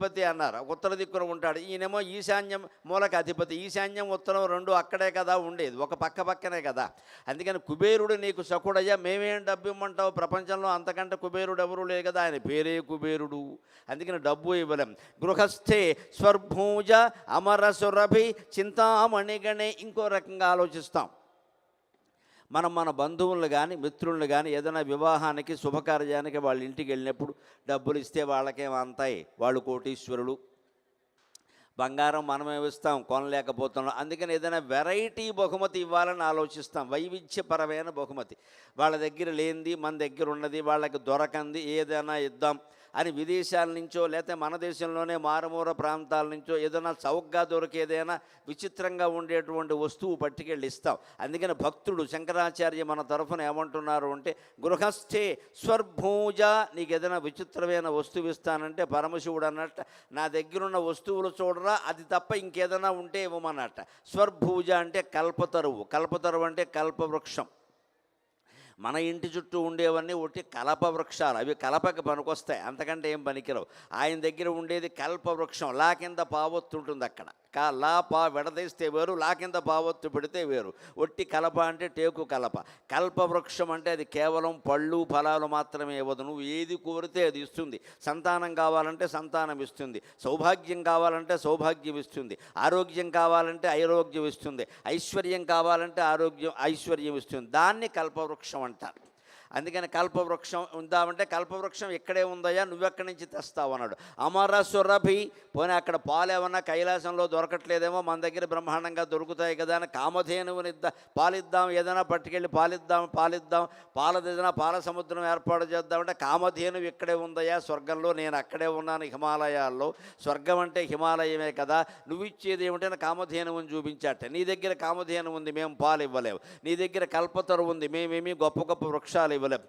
అధిపతి అన్నారు. ఉత్తర దిక్కున ఉంటాడు. ఈయనేమో ఈశాన్యం మూలక అధిపతి. ఈశాన్యం ఉత్తరం రెండు అక్కడే కదా ఉండేది. ఒక పక్క పక్కనే కదా. అందుకని కుబేరుడు నీకు సకుడయ్యా మేమేం డబ్బు ఇమ్మంటావు ప్రపంచంలో అంతకంటే కుబేరుడు ఎవరు లేదు కదా. ఆయన పేరే కుబేరుడు. అందుకని డబ్బు ఇవ్వలేం. గృహస్థే స్వర్భూజ అమర సురభి చింతామణిగణే ఇంకో రకంగా ఆలోచిస్తాం. మనం మన బంధువులను కానీ మిత్రులను కానీ ఏదైనా వివాహానికి శుభకార్యానికి వాళ్ళ ఇంటికి వెళ్ళినప్పుడు డబ్బులు ఇస్తే వాళ్ళకేం అంతాయి? వాళ్ళు కోటీశ్వరులు. బంగారం మనమే ఇస్తాం? కొనలేకపోతున్నాం. అందుకని ఏదైనా వెరైటీ బహుమతి ఇవ్వాలని ఆలోచిస్తాం. వైవిధ్యపరమైన బహుమతి. వాళ్ళ దగ్గర లేనిది మన దగ్గర ఉన్నది వాళ్ళకి దొరకంది ఏదైనా ఇద్దాం. అని విదేశాల నుంచో లేకపోతే మన దేశంలోనే మారుమూర ప్రాంతాల నుంచో ఏదైనా చౌకగా దొరికేదైనా విచిత్రంగా ఉండేటువంటి వస్తువు పట్టుకెళ్ళి ఇస్తాం. అందుకని భక్తుడు శంకరాచార్య మన తరఫున ఏమంటున్నారు అంటే గృహస్థే స్వర్భూజ నీకు ఏదైనా విచిత్రమైన వస్తువు ఇస్తానంటే పరమశివుడు అన్నట్ట నా దగ్గరున్న వస్తువులు చూడరా అది తప్ప ఇంకేదైనా ఉంటే ఇవ్వమన్నట్ట. స్వర్భూజ అంటే కల్పతరువు. కల్పతరువు అంటే కల్పవృక్షం. మన ఇంటి చుట్టూ ఉండేవన్నీ ఒట్టి కలప వృక్షాలు. అవి కలపకి పనికొస్తాయి. అంతకంటే ఏం పనికిరావు. ఆయన దగ్గర ఉండేది కల్ప వృక్షం. లా కింద పావొత్తుంటుంది అక్కడ. కా లా పా విడదీస్తే వేరు లా కింద పావొత్తు పెడితే వేరు. ఒట్టి కలప అంటే టేకు కలప. కల్ప వృక్షం అంటే అది కేవలం పళ్ళు ఫలాలు మాత్రమే ఇవ్వదు. నువ్వు ఏది కోరితే అది ఇస్తుంది. సంతానం కావాలంటే సంతానం ఇస్తుంది. సౌభాగ్యం కావాలంటే సౌభాగ్యం ఇస్తుంది. ఆరోగ్యం కావాలంటే ఐరోగ్యం ఇస్తుంది. ఐశ్వర్యం కావాలంటే ఆరోగ్యం ఐశ్వర్యం ఇస్తుంది. దాన్ని కల్పవృక్షం అంటారు. అందుకని కల్పవృక్షం ఉందామంటే కల్పవృక్షం ఇక్కడే ఉందయ్యా? నువ్వెక్కడి నుంచి తెస్తావు అన్నాడు. అమర సురభి పోనీ అక్కడ పాలు ఏమన్నా కైలాసంలో దొరకట్లేదేమో? మన దగ్గర బ్రహ్మాండంగా దొరుకుతాయి కదా అని కామధేనువునిద్దా పాలిద్దాం ఏదైనా పట్టుకెళ్ళి పాలిద్దాం పాలిద్దాం పాలది ఏదైనా పాల సముద్రం ఏర్పాటు చేద్దామంటే కామధేనువు ఇక్కడే ఉందయ్యా? స్వర్గంలో నేను అక్కడే ఉన్నాను హిమాలయాల్లో. స్వర్గం అంటే హిమాలయమే కదా? నువ్వు ఇచ్చేది ఏమిటని కామధేనువుని చూపించాట. నీ దగ్గర కామధేను ఉంది మేము పాలు ఇవ్వలేము నీ దగ్గర కల్పతరు ఉంది మేమేమి గొప్ప గొప్ప వృక్షాలు ఇవ్వలేము